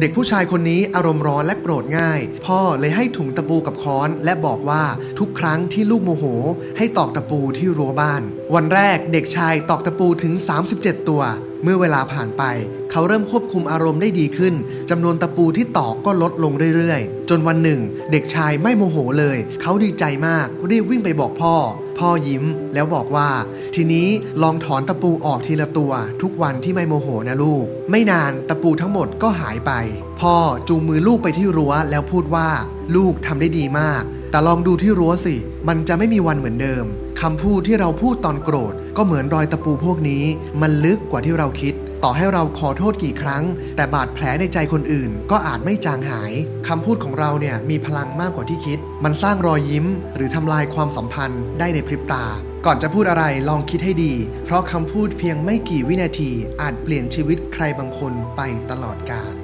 เด็กผู้ชายคนนี้อารมณ์ร้อนและโกรธง่าย พ่อเลยให้ถุงตะปูกับค้อนและบอกว่าทุกครั้งที่ลูกโมโห ให้ตอกตะปูที่รั้วบ้าน วันแรกเด็กชายตอกตะปูถึง 37 ตัว เมื่อเวลาผ่านไป เขาเริ่มควบคุมอารมณ์ได้ดีขึ้นจำนวนตะปูที่ตอกก็ลดลงเรื่อยๆ จนวันหนึ่ง เด็กชายไม่โมโหเลย เขาดีใจมากรีบวิ่งไปบอกพ่อ พ่อยิ้มแล้วบอกว่า ทีนี้ลองถอนตะปูออกทีละตัว ทุกวันที่ไม่โมโหนะลูก ไม่นานตะปูทั้งหมดก็หายไป พ่อจูงมือลูกไปที่รั้วแล้วพูดว่า ลูกทำได้ดีมาก แต่ลองดูที่รั้วสิ มันจะไม่มีวันเหมือนเดิมคำพูดที่เราพูดตอนโกรธ ก็เหมือนรอยตะปูพวกนี้ มันลึกกว่าที่เราคิด ต่อให้เราขอโทษกี่ครั้ง แต่บาดแผลในใจคนอื่น ก็อาจไม่จางหายคำพูดของเราเนี่ยมีพลังมากกว่าที่คิด มันสร้างรอยยิ้ม หรือทำลายความสัมพันธ์ได้ในพริบตา ก่อนจะพูดอะไรลองคิดให้ดี เพราะคำพูดเพียงไม่กี่วินาทีอาจเปลี่ยนชีวิตใครบางคนไปตลอดกาล